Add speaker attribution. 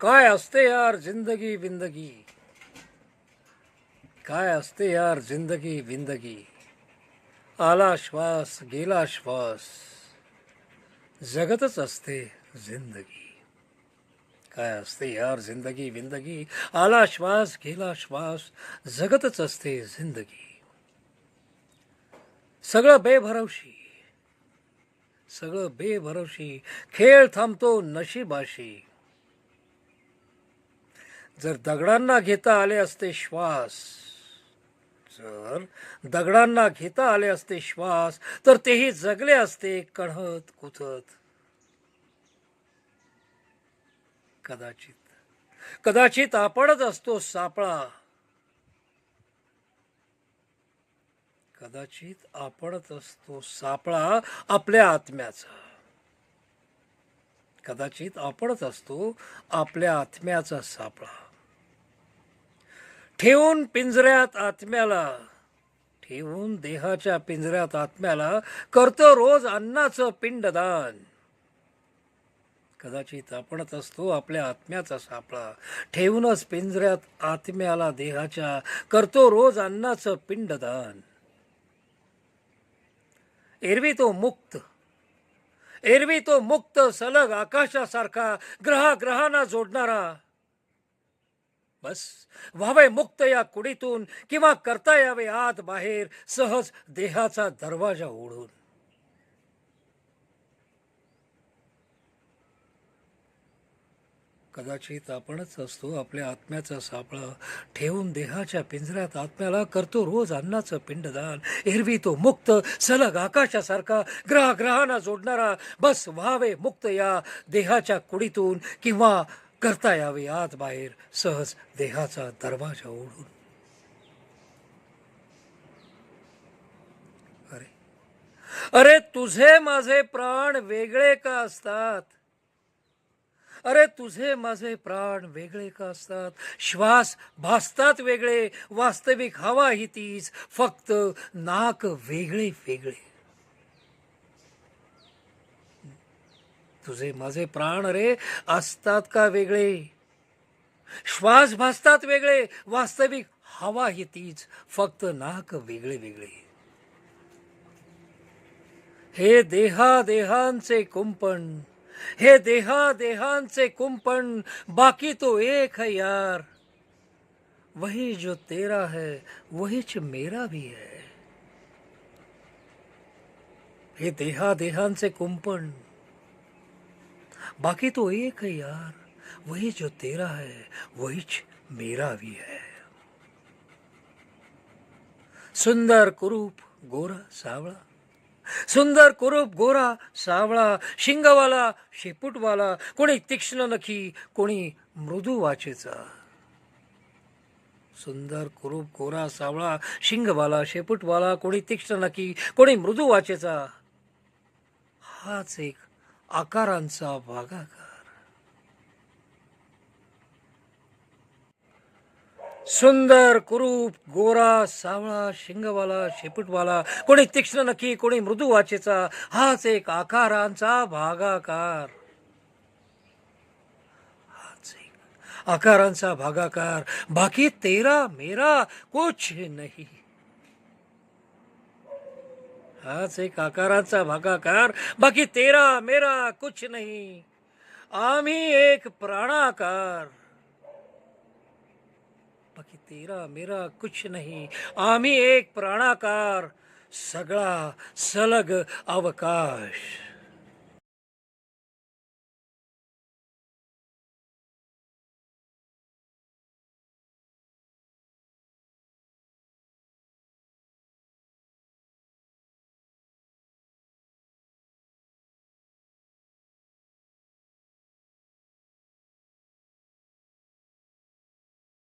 Speaker 1: काय असते यार जिंदगी विंदगी काय असते यार जिंदगी विंदगी आला श्वास गेला श्वास. जगतच असते जिंदगी. काय असते यार जिंदगी विंदगी आला श्वास गेला श्वास. जगतच असते जिंदगी. सगळं बेभरवशी. सगळं बेभरवशी. खेळ थांबतो नशिबाशी. जर दगडांना घेता आले असते श्वास जर दगडांना घेता आले असते श्वास तर तेही जगले असते कणहत कुथत. कदाचित. कदाचित आपणच असतो सापळा. कदाचित आपणच असतो सापळा आपल्या आत्म्याचा. कदाचित आपणच असतो आपल्या आत्म्याचा सापळा. ठेवून पिंजऱ्यात आत्म्याला ठेवून देहाच्या पिंजऱ्यात आत्म्याला करतो रोज अन्नाचं पिंडदान. कदाचित आपणच असतो आपल्या आत्म्याचा सापळा. ठेवूनच पिंजऱ्यात आत्म्याला देहाच्या करतो रोज अन्नाचं पिंडदान. एरवी तो मुक्त एरवी तो मुक्त सलग आकाशासारखा ग्रहाग्रहांना जोडणारा बस. व्हावे मुक्त या कुडीतून किंवा करता यावे आत बाहेर सहज देहाचा दरवाजा ओढून. कदाचित आपणच असतो आपल्या आत्म्याचा सापळा ठेवून देहाच्या पिंजऱ्यात आत्म्याला करतो रोज अन्नाचं पिंडदान. एरवी तो मुक्त सलग आकाशासारखा ग्रह ग्रहांना जोडणारा बस व्हावे मुक्त या देहाच्या कुडीतून किंवा करता यावे आत बाहेर सहज देहाचा दरवाजा ओढून. अरे अरे तुझे माझे प्राण वेगळे का असतात? अरे तुझे माझे प्राण वेगळे का असतात? श्वास भासतात वेगळे वास्तविक हवा ही तीच फक्त नाक वेगळे वेगळे. तुझे माझे प्राण रे असतात का वेगळे? श्वास भासतात वेगळे वास्तविक हवा ही तीच फक्त नाक वेगळे वेगळे. हे देहा देहांचे कुंपण हे देहा देहांचे कुंपण बाकी तो एक है यार. वही जो तेरा है वहीच मेरा भी है. हे देहा देहांचे कुंपण बाकी तो एक है यार। वही जो तेरा है वहीच मेरा भी है। सुंदर कुरूप गोरा सावळा। सुंदर कुरूप गोरा सावळा शिंगवाला शेपूटवाला कोणी तीक्ष्ण नखी कोणी मृदू वाचेचा। सुंदर कुरूप गोरा सावळा शिंगवाला शेपूटवाला कोणी तीक्ष्ण नखी कोणी मृदू वाचेचा। हाच एक आकारांचा भागाकार सुंदर कुरूप गोरा सावळा शिंगवाला शेपूटवाला कोणी तीक्ष्ण नक्की कोणी मृदू वाचेचा हाच एक आकारांचा भागाकार. हाच एक आकारांचा भागाकार. बाकी तेरा मेरा कुछ नहीं. हाच एक आकाराचा भागाकार बाकी तेरा मेरा कुछ नाही. आम्ही एक प्राणाकार. बाकी तेरा मेरा कुछ नाही. आम्ही एक प्राणाकार. सगळा सलग अवकाश.